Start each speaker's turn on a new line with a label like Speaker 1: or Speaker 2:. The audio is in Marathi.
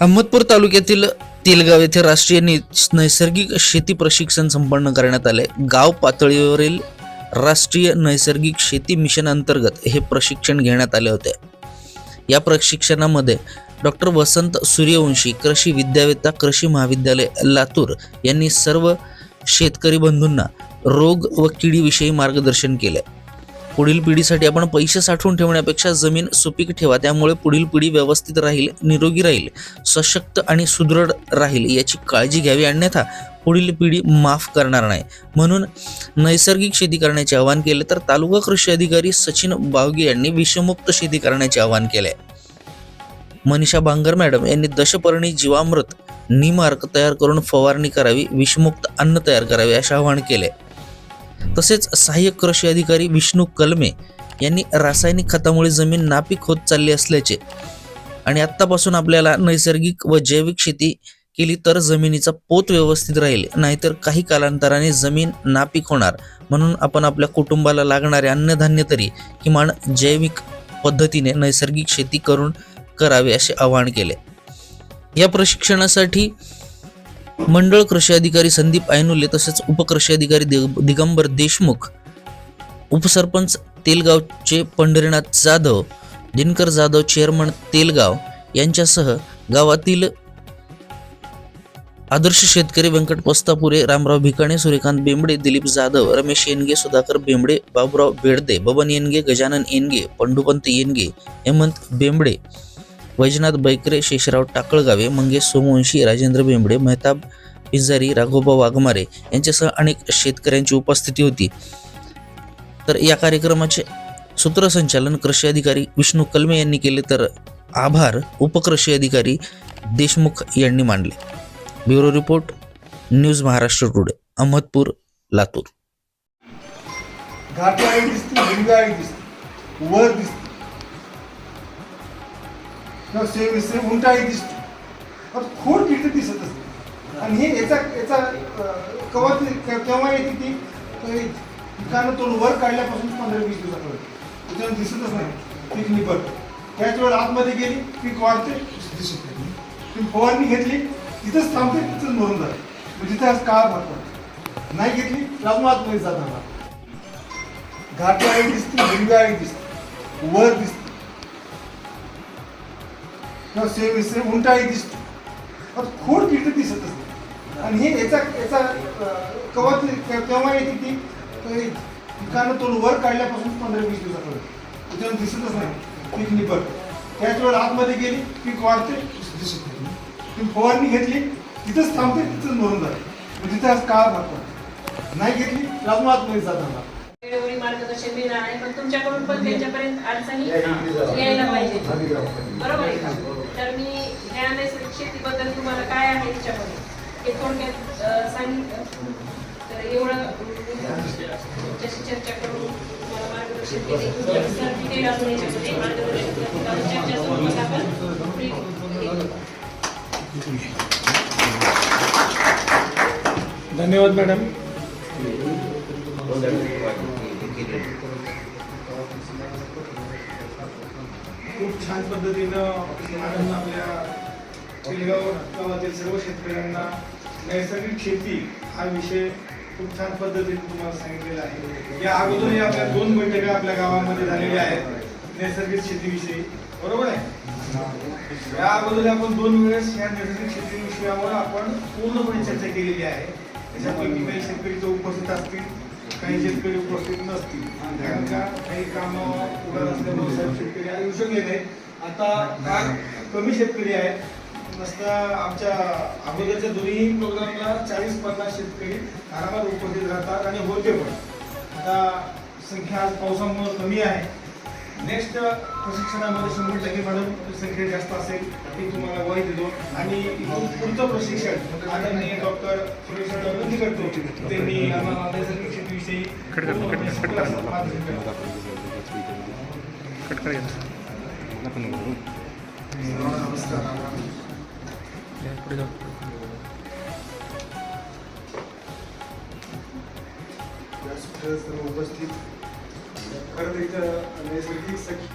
Speaker 1: अहमदपूर तालुक्यातील तेलगाव येथे राष्ट्रीय नैसर्गिक शेती प्रशिक्षण संपन्न करण्यात आले. गाव पातळीवरील राष्ट्रीय नैसर्गिक शेती मिशन अंतर्गत हे प्रशिक्षण घेण्यात आले होते. या प्रशिक्षणामध्ये डॉक्टर वसंत सूर्यवंशी कृषी विद्यावेत्ता कृषी महाविद्यालय लातूर यांनी सर्व शेतकरी बंधूंना रोग व किडीविषयी मार्गदर्शन केले. पुढील पिढीसाठी आपण पैसे साठवून ठेवण्यापेक्षा जमीन सुपीक ठेवा त्यामुळे पुढील पिढी व्यवस्थित राहील निरोगी राहील सशक्त आणि सुदृढ राहील याची काळजी घ्यावी. अन्यथा पुढील पिढी माफ करणार नाही. म्हणून नैसर्गिक शेती करण्याचे आवाहन केले तर तालुका कृषी अधिकारी सचिन बावगे यांनी विषमुक्त शेती करण्याचे आवाहन केले. मनीषा बांगर मॅडम यांनी दशपर्णी जीवामृत निमार्क तयार करून फवारणी करावी विषमुक्त अन्न तयार करावे असे आवाहन केले. तसेच सहाय्यक कृषी अधिकारी विष्णू कलमे यांनी रासायनिक खतामुळे जमीन नापीक होत चालली असल्याचे आणि आत्तापासून आपल्याला नैसर्गिक व जैविक शेती केली तर जमिनीचा पोत व्यवस्थित राहील नाहीतर काही कालांतराने जमीन नापीक होणार. म्हणून आपण आपल्या कुटुंबाला लागणारे अन्नधान्य तरी किमान जैविक पद्धतीने नैसर्गिक शेती करून करावे असे आवाहन केले. या प्रशिक्षणासाठी मंडळ कृषी अधिकारी संदीप ऐनुले तसेच उपकृषी अधिकारी दिग- दिगंबर देशमुख उपसरपंच तेलगावचे पंढरीनाथ जाधव दिनकर जाधव चेअरमन तेलगाव यांच्यासह गावातील आदर्श शेतकरी व्यंकट पस्तापुरे रामराव भिकाणे सूर्यकांत बेंबडे दिलीप जाधव रमेश येनगे सुधाकर बेंबडे बाबुराव बेडदे बबन येनगे गजानन येनगे पंडुपंत येनगे हेमंत बेंबडे वैजनाथ बैकरे शेषराव टाकळगावे मंगेश सोमवंशी राजेंद्र बेंबडे मेहताब पिंजारी राघोबा वाघमारे यांच्यासह अनेक शेतकऱ्यांची उपस्थिती होती. तर या कार्यक्रमाचे सूत्रसंचालन कृषी अधिकारी विष्णू कलमे यांनी केले तर आभार उपकृषी अधिकारी देशमुख यांनी मांडले. Bureau report news Maharashtra today Ahmedpur Latur.
Speaker 2: दिसते दिसते वर दिसते. किंवा सेम सेम उंटाळी दिसते. पण खोड तिथे दिसत असते. आणि हे याचा याचा कवच केव्हा येते ती? पिकानं तोंड वर काढल्यापासून पंधरा वीस दिवसापर्यंत त्याच्यावर दिसतच नाही. पीक निपट त्याच वेळ आतमध्ये गेली पीक वाढते दिसत नाही. तुम्ही फवारणी घेतली तिथंच थांबते तिथंच मरून जाते. म्हणजे तिथं आज काळा भाग नाही घेतली अजून आतमध्ये जाणार आई दिसते हिरव्याळी दिसते. वर दिसते. किंवा सेम सेम उंटाळी दिसते. पण खोड तिथे दिसत असते आणि हे याचा याचा अं, कवा ते- के- केव्हा येते ती तर पिकानं तोंड वर काढल्यापासून पंधरा वीस दिवसापर्यंत. त्याच्यानं दिसतच नाही. पीक निपट. त्याच वेळेला आतमध्ये गेली पीक वाढते दिसत नाही. तुम्ही फवारणी घेतली तिथंच थांबते तिथंच मरून जाते. तिथे आज काळा भाग पडतो नाही घेतली अजून आतमध्ये जाणार
Speaker 3: वेळोवेळी मार्गदर्शन मिळणार आहे पण तुमच्याकडून पण त्यांच्यापर्यंत अडचणी यायला पाहिजे. बरोबर आहे का? तर मी ह्या नैसर्गिक शेतीबद्दल तुम्हाला काय आहे त्याच्यामध्ये हे थोडक्यात सांगितलं तर एवढं तुमच्याशी चर्चा करून तुम्हाला मार्गदर्शन केले. तुमच्या सर डिटेल अजून याच्यामध्ये मार्गदर्शन चर्चा स्वरूपात आपण हे.
Speaker 4: धन्यवाद मॅडम. खूप छान पद्धतीनं मॅडम आपल्या पिलगाव गावातील सर्व शेतकऱ्यांना नैसर्गिक शेती हा विषय खूप छान पद्धतीने तुम्हाला सांगितलेला आहे. या अगोदरही आपल्या दोन बैठका आपल्या गावामध्ये झालेल्या आहेत नैसर्गिक शेतीविषयी. बरोबर आहे? या अगोदर आपण दोन वेळेस या नैसर्गिक शेती विषयावर आपण पूर्णपणे चर्चा केलेली आहे. त्याच्यापैकी काही शेतकरी तो उपस्थित असतील काही शेतकरी उपस्थित नसतील. कारण का? काही कामं उडत असल्यामुळे सर्व शेतकरी आज शकले नाहीत आता फार कमी शेतकरी आहेत नसता आमच्या अगोदरच्या दोन्ही प्रोग्रामला चाळीस पन्नास शेतकरी आरामात उपस्थित राहतात आणि होते पण. आता संख्या आज पावसामुळे कमी आहे. नेक्स्ट प्रशिक्षणामध्ये शंभर टक्के मॅडम संख्या जास्त असेल हे तुम्हाला ग्वाही देतो. आणि पुढचं प्रशिक्षण आदरणीय डॉक्टर सुरेश विनंती करतो त्यांनी आम्हाला नैसर्गिक कट पूर्णपणे सखोल असं
Speaker 2: उपस्थित. खरं तर इथं नैसर्गिक सखी